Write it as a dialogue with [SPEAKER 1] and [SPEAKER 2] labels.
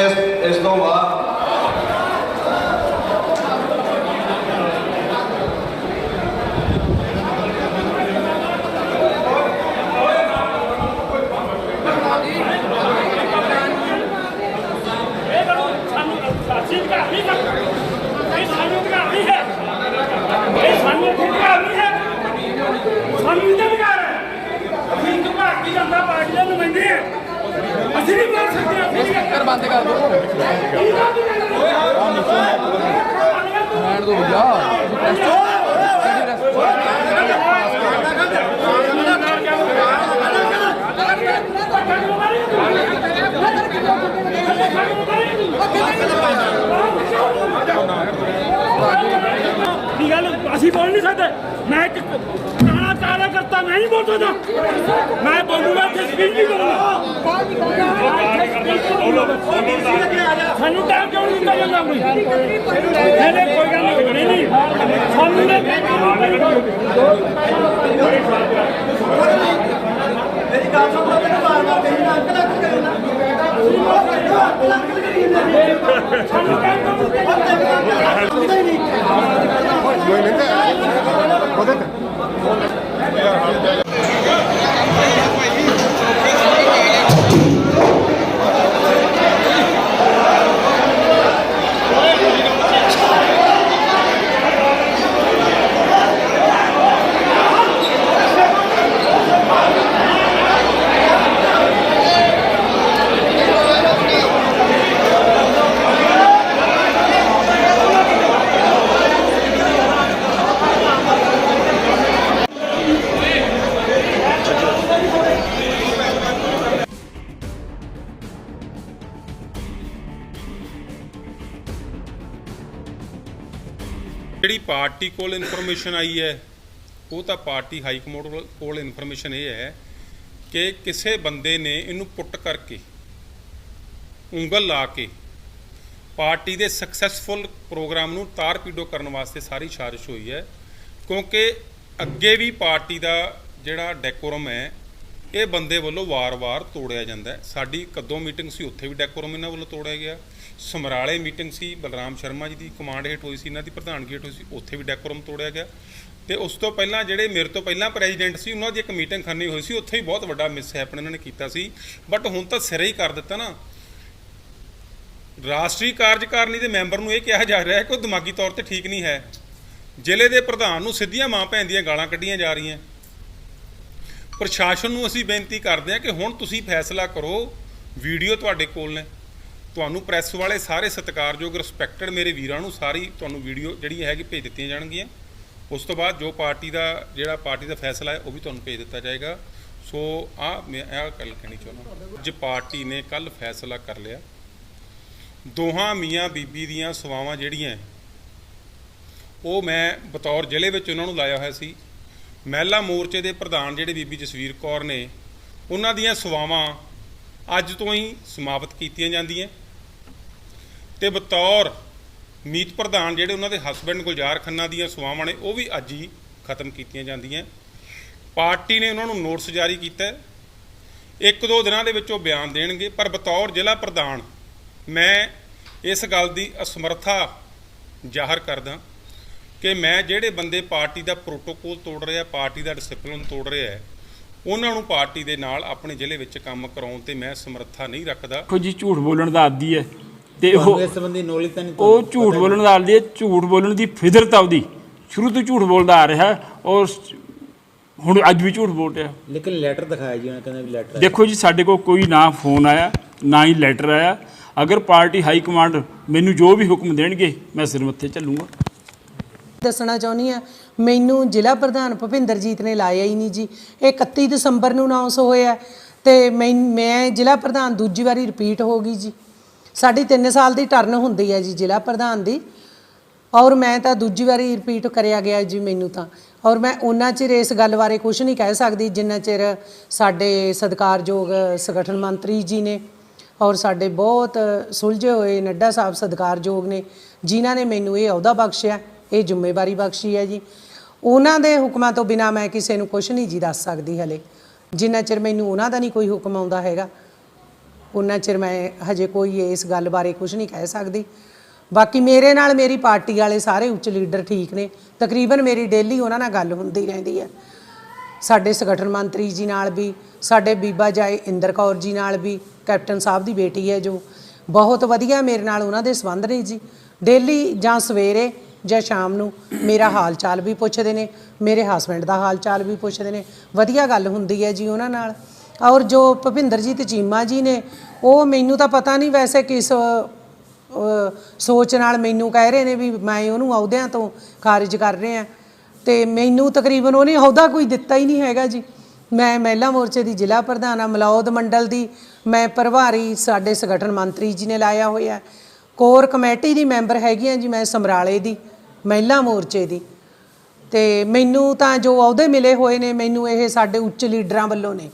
[SPEAKER 1] ਇਸ ਇਸ ਤੋਂ ਬਾਅਦ
[SPEAKER 2] ਇਹ ਕਰੋ ਸਾਨੂੰ ਅਸੀਂ ਅਧਿਕਾਰ ਨਹੀਂ ਕਰਦੇ ਇਹ ਸਾਨੂੰ ਅਧਿਕਾਰ ਨਹੀਂ ਹੈ ਇਹ ਸਾਨੂੰ ਅਧਿਕਾਰ ਨਹੀਂ ਹੈ ਸਾਨੂੰ ਨਹੀਂ ਅਧਿਕਾਰ ਹੈ ਅਸੀਂ ਇੱਕ ਭਾਰਤੀ ਜਨਤਾ ਪਾਰਟੀ ਦੇ ਨੁਮਾਇੰਦੇ ਹਾਂ ਅਸੀਂ ਨਹੀਂ ਬੋਲ ਸਕਦੇ ਅਸੀਂ ਨਹੀਂ ਕਰ ਬੰਦ ਕਰ ਦੋ
[SPEAKER 3] ਰਹਿਣ ਦੋ ਭਈਆ
[SPEAKER 2] ਦੀ ਗੱਲ? ਅਸੀਂ ਬੋਲ ਨਹੀਂ ਸਕਦੇ। ਮੈਂ ਇੱਕ ਕਾਣਾ ਕਾਲਾ ਕਰਤਾ ਮੈਂ ਨਹੀਂ ਬੋਲ ਸਕਦਾ। ਮੈਂ ਬੋਲ ਤੇ ਸਪੀਚ ਨਹੀਂ ਕਰੂੰਗਾ ਸਾਨੂੰ ਟਾਈਮ ਕਿਉਂ ਨਹੀਂ ਦਿੱਤਾ ਜਾਂਦਾ ਕੋਈ ਨਹੀਂ। ਨਹੀਂ ਕੋਈ ਗੱਲ ਨਹੀਂ। ਨਹੀਂ ਨਹੀਂ ਸਾਨੂੰ ਨੇ
[SPEAKER 4] ਜਿਹੜੀ ਪਾਰਟੀ ਕੋਲ ਇਨਫੋਰਮੇਸ਼ਨ ਆਈ ਹੈ, ਉਹ ਤਾਂ ਪਾਰਟੀ ਹਾਈ ਕਮਾਂਡ ਕੋਲ ਇਨਫੋਰਮੇਸ਼ਨ ਇਹ ਹੈ ਕਿ ਕਿਸੇ ਬੰਦੇ ਨੇ ਇਹਨੂੰ ਪੁੱਟ ਕਰਕੇ ਉਂਗਲ ਲਾ ਕੇ ਪਾਰਟੀ ਦੇ ਸਕਸੈਸਫੁਲ ਪ੍ਰੋਗਰਾਮ ਨੂੰ ਤਾਰ-ਪੀਡੋ ਕਰਨ ਵਾਸਤੇ ਸਾਰੀ ਸਾਜ਼ਿਸ਼ ਹੋਈ ਹੈ, ਕਿਉਂਕਿ ਅੱਗੇ ਵੀ ਪਾਰਟੀ ਦਾ ਜਿਹੜਾ ਡੈਕੋਰਮ ਹੈ, ਇਹ ਬੰਦੇ ਵੱਲੋਂ ਵਾਰ-ਵਾਰ ਤੋੜਿਆ ਜਾਂਦਾ ਸਾਡੀ ਕਦੋਂ ਮੀਟਿੰਗ ਸੀ, ਉੱਥੇ ਵੀ ਡੈਕੋਰਮ ਇਹਨਾਂ ਵੱਲੋਂ ਤੋੜਿਆ ਗਿਆ। ਸਮਰਾਲੇ ਮੀਟਿੰਗ ਸੀ, ਬਲਰਾਮ ਸ਼ਰਮਾ ਜੀ ਦੀ ਕਮਾਂਡ ਹੇਠ ਹੋਈ ਸੀ, ਇਹਨਾਂ ਦੀ ਪ੍ਰਧਾਨਗੀ ਹੇਠ ਹੋਈ ਸੀ, ਉੱਥੇ ਵੀ ਡੈਕੋਰਮ ਤੋੜਿਆ ਗਿਆ। ਤੇ ਉਸ ਤੋਂ ਪਹਿਲਾਂ ਜਿਹੜੇ ਮੇਰੇ ਤੋਂ ਪਹਿਲਾਂ ਪ੍ਰੈਜ਼ੀਡੈਂਟ ਸੀ, ਉਹਨਾਂ ਦੀ ਇੱਕ ਮੀਟਿੰਗ ਖੰਨੀ ਹੋਈ ਸੀ, ਉੱਥੇ ਵੀ ਬਹੁਤ ਵੱਡਾ ਮਿਸ ਹੈਪਨ ਇਹਨਾਂ ਨੇ ਕੀਤਾ ਸੀ। ਬਟ ਹੁਣ ਤਾਂ ਸਿਰੇ ਹੀ ਕਰ ਦਿੱਤਾ ਨਾ। ਰਾਸ਼ਟਰੀ ਕਾਰਜਕਾਰਨੀ ਦੇ ਮੈਂਬਰ ਨੂੰ ਇਹ ਕਿਹਾ ਜਾ ਰਿਹਾ ਹੈ ਕਿ ਉਹ ਦਿਮਾਗੀ ਤੌਰ ਤੇ ਠੀਕ ਨਹੀਂ ਹੈ। ਜ਼ਿਲ੍ਹੇ ਦੇ ਪ੍ਰਧਾਨ ਨੂੰ ਸਿੱਧੀਆਂ ਮਾਂ ਭੈਣ ਦੀਆਂ ਗਾਲਾਂ ਕੱਢੀਆਂ ਜਾ ਰਹੀਆਂ। ਪ੍ਰਸ਼ਾਸਨ ਨੂੰ ਅਸੀਂ ਬੇਨਤੀ ਕਰਦੇ ਹਾਂ ਕਿ ਹੁਣ ਤੁਸੀਂ ਫੈਸਲਾ ਕਰੋ, ਵੀਡੀਓ ਤੁਹਾਡੇ ਕੋਲ ਨੇ। ਤੁਹਾਨੂੰ ਪ੍ਰੈਸ ਵਾਲੇ ਸਾਰੇ ਸਤਿਕਾਰਯੋਗ ਰਿਸਪੈਕਟਡ ਮੇਰੇ ਵੀਰਾਂ ਨੂੰ ਸਾਰੀ ਤੁਹਾਨੂੰ ਵੀਡੀਓ ਜਿਹੜੀ ਹੈਗੀ ਭੇਜ ਦਿੱਤੀਆਂ ਜਾਣਗੀਆਂ। ਉਸ ਤੋਂ ਬਾਅਦ ਜੋ ਪਾਰਟੀ ਦਾ, ਜਿਹੜਾ ਪਾਰਟੀ ਦਾ ਫੈਸਲਾ ਹੈ, ਉਹ ਵੀ ਤੁਹਾਨੂੰ ਭੇਜ ਦਿੱਤਾ ਜਾਏਗਾ। ਸੋ ਆ ਮੈਂ ਇਹ ਗੱਲ ਕਹਿਣੀ ਚਾਹੁੰਦਾ ਅੱਜ ਪਾਰਟੀ ਨੇ ਕੱਲ ਫੈਸਲਾ ਕਰ ਲਿਆ। ਦੋਹਾਂ ਮੀਆਂ ਬੀਬੀ ਦੀਆਂ ਸਵਾਵਾਂ ਜਿਹੜੀਆਂ ਉਹ ਮੈਂ ਬਤੌਰ ਜ਼ਿਲ੍ਹੇ ਵਿੱਚ ਉਹਨਾਂ ਨੂੰ ਲਾਇਆ ਹੋਇਆ ਸੀ। ਮਹਿਲਾ ਮੋਰਚੇ ਦੇ ਪ੍ਰਧਾਨ ਜਿਹੜੇ ਬੀਬੀ ਜਸਵੀਰ ਕੌਰ ਨੇ, ਉਹਨਾਂ ਦੀਆਂ ਸਵਾਵਾਂ ਅੱਜ ਤੋਂ ਹੀ ਸਮਾਪਤ ਕੀਤੀਆਂ ਜਾਂਦੀਆਂ। ਤੇ ਬਤੌਰ ਮੀਤ ਪ੍ਰਧਾਨ ਜਿਹੜੇ ਉਹਨਾਂ ਦੇ ਹਸਬੰਡ ਗੁਲਜ਼ਾਰ ਖੰਨਾ ਦੀਆਂ ਸਵਾਵਾਂ ਨੇ, ਉਹ ਵੀ ਅੱਜ ਹੀ ਖਤਮ ਕੀਤੀਆਂ ਜਾਂਦੀਆਂ। ਪਾਰਟੀ ਨੇ ਉਹਨਾਂ ਨੂੰ ਨੋਟਿਸ ਜਾਰੀ ਕੀਤਾ। ਇੱਕ ਦੋ ਦਿਨਾਂ ਦੇ ਵਿੱਚ ਉਹ ਬਿਆਨ ਦੇਣਗੇ, ਪਰ ਬਤੌਰ ਜ਼ਿਲ੍ਹਾ ਪ੍ਰਧਾਨ ਮੈਂ ਇਸ ਗੱਲ ਦੀ ਅਸਮਰਥਾ ਜ਼ਾਹਰ ਕਰਦਾ ਕਿ ਮੈਂ ਜਿਹੜੇ ਬੰਦੇ ਪਾਰਟੀ ਦਾ ਪ੍ਰੋਟੋਕੋਲ ਤੋੜ ਰਿਹਾ, ਪਾਰਟੀ ਦਾ ਡਿਸਪਲਿਨ ਤੋੜ ਰਿਹਾ ਹੈ ਉਹਨਾਂ ਨੂੰ ਪਾਰਟੀ ਦੇ ਨਾਲ ਆਪਣੇ ਜ਼ਿਲ੍ਹੇ ਵਿੱਚ ਕੰਮ ਕਰਾਉਣ ਤੇ ਮੈਂ ਸਮਰੱਥਾ ਨਹੀਂ ਰੱਖਦਾ।
[SPEAKER 5] ਦੇਖੋ ਜੀ ਝੂਠ ਬੋਲਣ ਦਾ ਆਦੀ ਹੈ ਤੇ
[SPEAKER 6] ਤੁਹਾਨੂੰ
[SPEAKER 5] ਉਹ
[SPEAKER 6] ਇਸ ਸੰਬੰਧੀ ਨੌਲੇਜ ਤਾਂ ਨਹੀਂ
[SPEAKER 5] ਉਹ
[SPEAKER 6] ਤੁਹਾਨੂੰ
[SPEAKER 5] ਝੂਠ ਬੋਲਣ ਦਾ ਆਦੀ ਹੈ ਝੂਠ ਬੋਲਣ ਦੀ ਫਿਦਰਤ ਆ ਉਹਦੀ। ਸ਼ੁਰੂ ਤੋਂ ਝੂਠ ਬੋਲਦਾ ਆ ਰਿਹਾ ਔਰ ਹੁਣ ਅੱਜ ਵੀ ਝੂਠ ਬੋਲ ਰਿਹਾ।
[SPEAKER 6] ਲੇਕਿਨ ਲੈਟਰ ਦਿਖਾਇਆ ਜੀ ਉਹਨੇ ਕਹਿੰਦਾ ਵੀ ਲੈਟਰ
[SPEAKER 5] ਦੇਖੋ ਜੀ ਸਾਡੇ ਕੋਲ ਕੋਈ ਨਾ ਫੋਨ ਆਇਆ ਨਾ ਹੀ ਲੈਟਰ ਆਇਆ। ਅਗਰ ਪਾਰਟੀ ਹਾਈ ਕਮਾਂਡ ਮੈਨੂੰ ਜੋ ਵੀ ਹੁਕਮ ਦੇਣਗੇ ਮੈਂ ਸਿਰ ਮੱਥੇ ਚੱਲੂੰਗਾ।
[SPEAKER 7] ਦੱਸਣਾ ਚਾਹੁੰਦੀ ਆ ਮੈਨੂੰ ਜ਼ਿਲ੍ਹਾ ਪ੍ਰਧਾਨ ਭੁਪਿੰਦਰਜੀਤ ਨੇ ਲਾਇਆ ਹੀ ਨਹੀਂ ਜੀ। ਇਹ 31 ਦਸੰਬਰ ਨੂੰ ਅਨਾਉਂਸ ਹੋਇਆ ਤੇ ਮੈਂ ਮੈਂ ਜ਼ਿਲ੍ਹਾ ਪ੍ਰਧਾਨ ਦੂਜੀ ਵਾਰੀ ਰਿਪੀਟ ਹੋ ਗਈ ਜੀ। ਸਾਡੀ 3 ਸਾਲ ਦੀ ਟਰਨ ਹੁੰਦੀ ਹੈ ਜੀ ਜ਼ਿਲ੍ਹਾ ਪ੍ਰਧਾਨ ਦੀ। ਔਰ ਮੈਂ ਤਾਂ ਦੂਜੀ ਵਾਰੀ ਰਿਪੀਟ ਕਰਿਆ ਗਿਆ ਜੀ ਮੈਨੂੰ ਤਾਂ। ਔਰ ਮੈਂ ਉਹਨਾਂ ਚਿਰ ਇਸ ਗੱਲ ਬਾਰੇ ਕੁਝ ਨਹੀਂ ਕਹਿ ਸਕਦੀ, ਜਿੰਨਾ ਚਿਰ ਸਾਡੇ ਸਤਿਕਾਰਯੋਗ ਸੰਗਠਨ ਮੰਤਰੀ ਜੀ ਨੇ ਔਰ ਸਾਡੇ ਬਹੁਤ ਸੁਲਝੇ ਹੋਏ ਨੱਡਾ ਸਾਹਿਬ ਸਤਿਕਾਰਯੋਗ ਨੇ, ਜਿਨ੍ਹਾਂ ਨੇ ਮੈਨੂੰ ਇਹ ਅਹੁਦਾ ਬਖਸ਼ਿਆ। ਇਹ ਜ਼ਿੰਮੇਵਾਰੀ ਬਖਸ਼ੀ ਹੈ ਜੀ। ਉਹਨਾਂ ਦੇ ਹੁਕਮਾਂ ਤੋਂ ਬਿਨਾ ਮੈਂ ਕਿਸੇ ਨੂੰ ਕੁਝ ਨਹੀਂ ਜੀ ਦੱਸ ਸਕਦੀ ਹਲੇ। ਜਿੰਨਾ ਚਿਰ ਮੈਨੂੰ ਉਹਨਾਂ ਦਾ ਨਹੀਂ ਕੋਈ ਹੁਕਮ ਆਉਂਦਾ ਹੈਗਾ, ਉਹਨਾਂ ਚਿਰ ਮੈਂ ਹਜੇ ਕੋਈ ਇਸ ਗੱਲ ਬਾਰੇ ਕੁਝ ਨਹੀਂ ਕਹਿ ਸਕਦੀ। ਬਾਕੀ ਮੇਰੇ ਨਾਲ ਮੇਰੀ ਪਾਰਟੀ ਵਾਲੇ ਸਾਰੇ ਉੱਚ ਲੀਡਰ ਠੀਕ ਨੇ। ਤਕਰੀਬਨ ਮੇਰੀ ਡੇਲੀ ਉਹਨਾਂ ਨਾਲ ਗੱਲ ਹੁੰਦੀ ਰਹਿੰਦੀ ਹੈ। ਸਾਡੇ ਸੰਗਠਨ ਮੰਤਰੀ ਜੀ ਨਾਲ ਵੀ, ਸਾਡੇ ਬੀਬਾ ਜਾਏ ਇੰਦਰ ਕੌਰ ਜੀ ਨਾਲ ਵੀ, ਕੈਪਟਨ ਸਾਹਿਬ ਦੀ ਬੇਟੀ ਹੈ ਜੋ। ਬਹੁਤ ਵਧੀਆ ਮੇਰੇ ਨਾਲ ਉਹਨਾਂ ਦੇ ਸੰਬੰਧ ਨੇ ਜੀ। ਡੇਲੀ ਜਾਂ ਸਵੇਰੇ ਜਾਂ ਸ਼ਾਮ ਨੂੰ ਮੇਰਾ ਹਾਲ ਚਾਲ ਵੀ ਪੁੱਛਦੇ ਨੇ, ਮੇਰੇ ਹਸਬੰਡ ਦਾ ਹਾਲ ਚਾਲ ਵੀ ਪੁੱਛਦੇ ਨੇ। ਵਧੀਆ ਗੱਲ ਹੁੰਦੀ ਹੈ ਜੀ ਉਹਨਾਂ ਨਾਲ। ਔਰ ਜੋ ਭੁਪਿੰਦਰਜੀਤ ਚੀਮਾ ਜੀ ਨੇ, ਉਹ ਮੈਨੂੰ ਤਾਂ ਪਤਾ ਨਹੀਂ ਵੈਸੇ ਕਿਸ ਸੋਚ ਨਾਲ ਮੈਨੂੰ ਕਹਿ ਰਹੇ ਨੇ ਵੀ ਮੈਂ ਉਹਨੂੰ ਅਹੁਦਿਆਂ ਤੋਂ ਖਾਰਜ ਕਰ ਰਹੇ ਆ ਤੇ ਮੈਨੂੰ ਤਕਰੀਬਨ ਉਹਨੇ ਅਹੁਦਾ ਕੋਈ ਦਿੱਤਾ ਹੀ ਨਹੀਂ ਹੈਗਾ ਜੀ। ਮੈਂ ਮਹਿਲਾ ਮੋਰਚੇ ਦੀ ਜ਼ਿਲ੍ਹਾ ਪ੍ਰਧਾਨ ਆ ਮਲੌਦ ਮੰਡਲ ਦੀ। ਮੈਂ ਪ੍ਰਭਾਰੀ ਸਾਡੇ ਸੰਗਠਨ ਮੰਤਰੀ ਜੀ ਨੇ ਲਾਇਆ ਹੋਇਆ। ਕੋਰ ਕਮੇਟੀ ਦੀ ਮੈਂਬਰ ਹੈਗੀ ਆ ਜੀ, ਮੈਂ ਸਮਰਾਲੇ ਦੀ। ਮਹਿਲਾ ਮੋਰਚੇ ਦੀ। ਤੇ ਮੈਨੂੰ ਤਾਂ ਜੋ ਅਹੁਦੇ ਮਿਲੇ ਹੋਏ ਨੇ, ਮੈਨੂੰ ਇਹ ਸਾਡੇ ਉੱਚ ਲੀਡਰਾਂ ਵੱਲੋਂ ਨੇ।